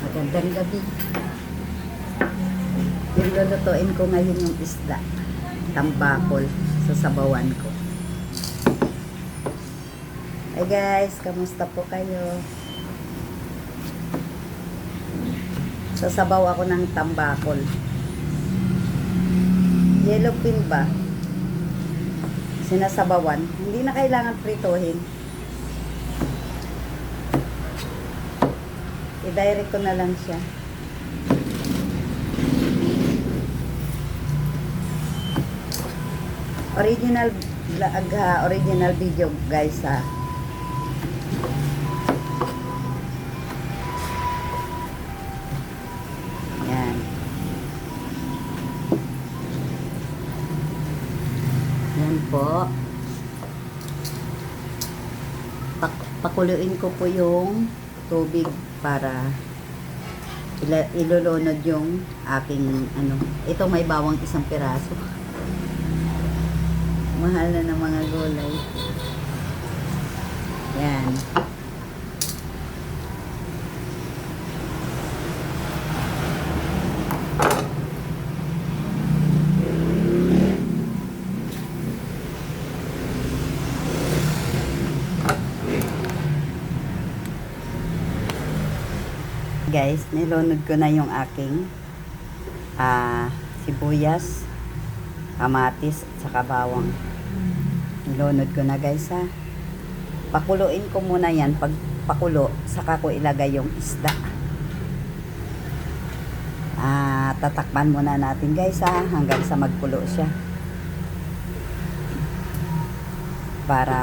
Magandang gabi. Yung lulutuin ko ngayon yung isda. Tambakol sa sabawan ko. Hey guys, kamusta po kayo? Sasabaw ako ng tambakol. Yellow pin ba? Sinasabawan. Hindi na kailangan prituhin. I-direct ko na lang siya. Original vlog ha, original video guys ha. Yan. Yan po. Pak pakuluin ko po yung tubig para ilulunod yung aking ano. Ito may bawang isang piraso. Mahal na ng mga gulay. Yan. Guys, nilunod ko na yung aking ah sibuyas, kamatis, at saka bawang. Nilunod ko na guys ha. Pakuluin ko muna yan. Pag pakulo, saka ko ilagay yung isda. Ah, tatakpan muna natin guys ha, hanggang sa magkulo siya. Para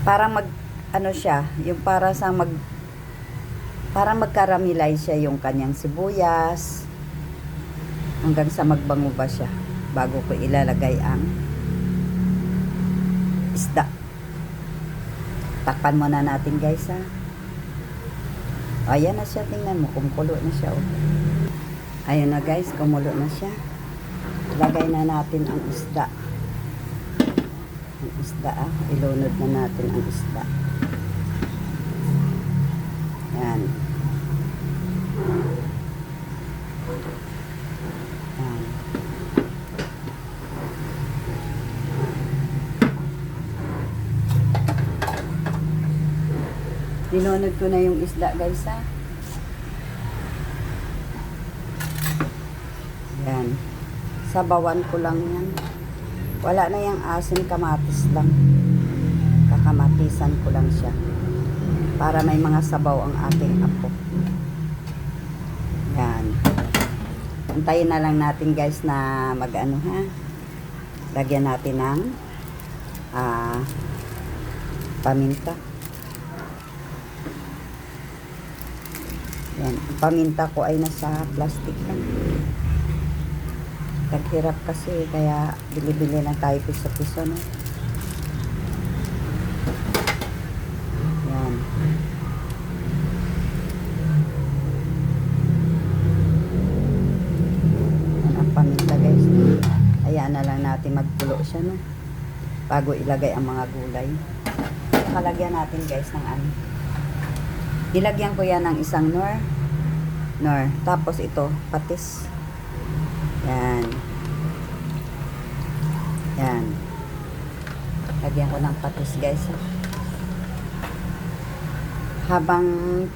para mag ano siya, yung para sa mag para magkaramilay siya yung kanyang sibuyas hanggang sa magbango ba siya bago ko ilalagay ang isda. Takpan muna natin guys ha. Ayan na siya, tingnan mo, kumukulo na siya. Oh. Ayan na guys, kumulo na siya. Lagay na natin ang isda. Ang isda ah, ilunod na natin ang isda. Dinunod ko na yung isda guys ha. Yan. Sabawan ko lang yan. Wala na yung asin kamatis lang. Kakamatisan ko lang siya. Para may mga sabaw ang ating apo. Yan. Antayin na lang natin guys na mag ano ha. Lagyan natin ng ah, paminta. Yan. Ang paminta ko ay nasa plastic lang. Naghirap kasi kaya bili-bili lang tayo piso-piso no. Yan. Yan ang paminta guys. Ayan na lang natin magpulo siya no. Bago ilagay ang mga gulay. Kalagyan natin guys ng ano. Ilagyan ko yan ng isang nor. Nor. Tapos ito, patis. Yan. Yan. Lagyan ko ng patis guys. Habang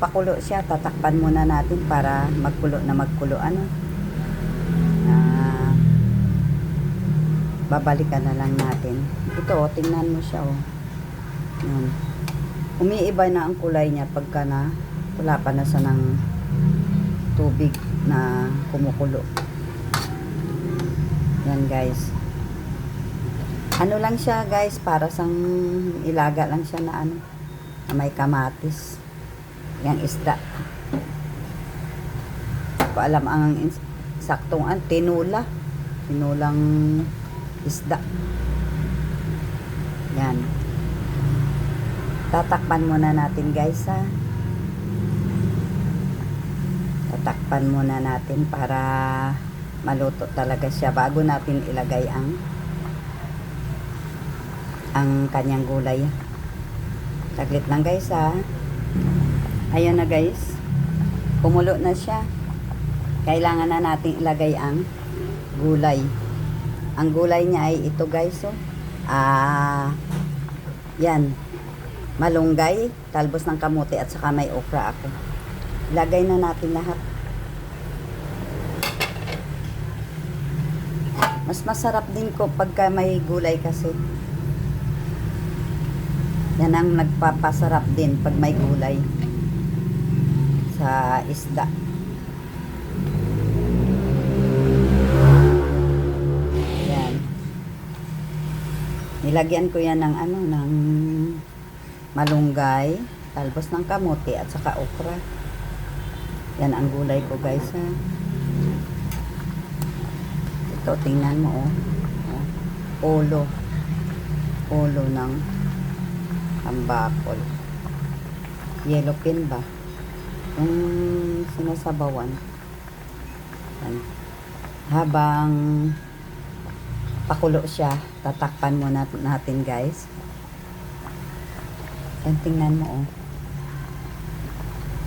pakulo siya, tatakpan muna natin para magkulo na magkulo. Ano? Ah, babalikan na lang natin. Ito, oh, tingnan mo siya. Oh. Yan. Umiiba na ang kulay niya pagka na wala pa na siya ng tubig na kumukulo. Yan guys. Ano lang siya guys, para sang ilaga lang siya na ano, na may kamatis. Yang isda. Ko alam ang saktong an, tinula. Tinulang isda. Yan. Tatakpan muna natin guys ha. Tatakpan muna natin para maluto talaga siya bago natin ilagay ang ang kanyang gulay. Taglit lang guys ha. Ayun na guys. Kumulo na siya. Kailangan na nating ilagay ang gulay. Ang gulay niya ay ito guys oh. Ah, yan. Malunggay, talbos ng kamote at saka may okra ako. Lagay na natin lahat. Mas masarap din ko pagka may gulay kasi. Yan ang nagpapasarap din pag may gulay sa isda. Yan. Nilagyan ko yan ng ano, ng malunggay, talbos ng kamote at saka okra. Yan ang gulay ko guys ha. Ito, tingnan mo oh. oh. Ulo. Ulo ng ambakol. Yellow pin ba? Yung sinasabawan. Yan. Habang pakulo siya, tatakpan muna natin guys. Yan, tingnan mo oh.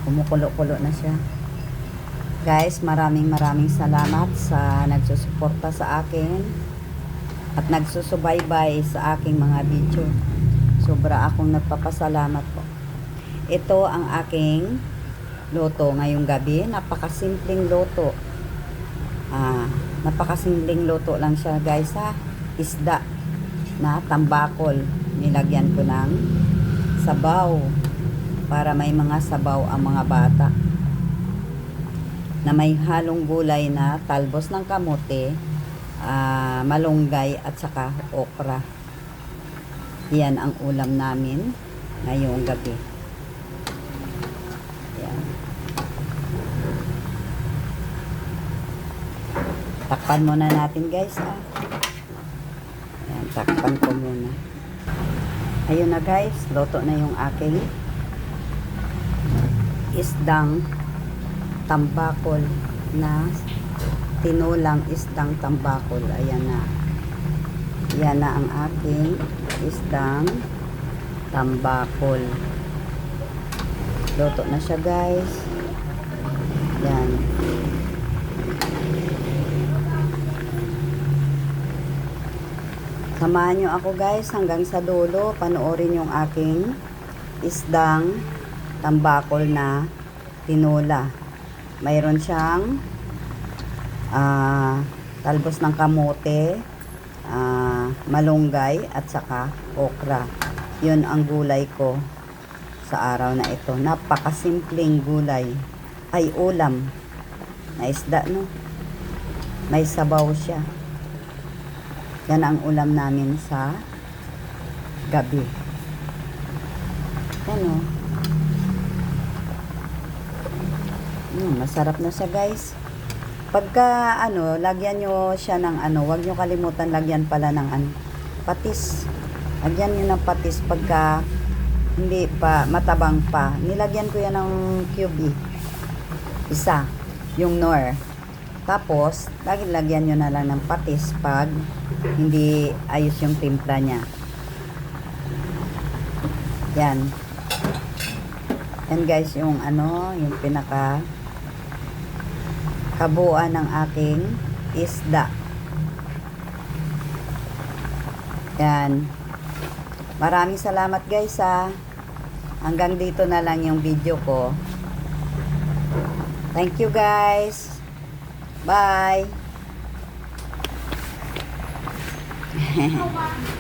Kumukulo-kulo na siya. Guys, maraming maraming salamat sa nagsusuporta sa akin at nagsusubaybay sa aking mga video. Sobra akong nagpapasalamat po. Ito ang aking loto ngayong gabi. Napakasimpleng loto. Ah, napakasimpleng loto lang siya guys ha. Isda na tambakol. Nilagyan ko ng sabaw para may mga sabaw ang mga bata na may halong gulay na talbos ng kamote, ah, malunggay at saka okra. Yan ang ulam namin ngayong gabi. Yan. Takpan muna natin guys ah. Yan, takpan ko muna. Ayun na guys, loto na yung aking isdang tambakol na tinulang isdang tambakol. Ayan na. Yan na ang aking isdang tambakol. Luto na siya guys. Yan. Samahan nyo ako guys hanggang sa dulo. Panoorin yung aking isdang tambakol na tinula. Mayroon siyang ah, talbos ng kamote, ah, malunggay at saka okra. Yun ang gulay ko sa araw na ito. Napakasimpleng gulay. Ay ulam na isda no. May sabaw siya. Yan ang ulam namin sa gabi. Ano? Mm, masarap na siya guys. Pagka ano, lagyan nyo siya ng ano, wag nyo kalimutan lagyan pala ng ano, patis. Lagyan nyo ng patis pagka hindi pa, matabang pa. Nilagyan ko yan ng cube. Isa, yung nor. Tapos, lagi lagyan nyo na lang ng patis pag hindi ayos yung timpla niya. Yan. Yan guys, yung ano, yung pinaka kabuuan ng aking isda. Yan. Maraming salamat guys ha. Hanggang dito na lang yung video ko. Thank you guys. Bye.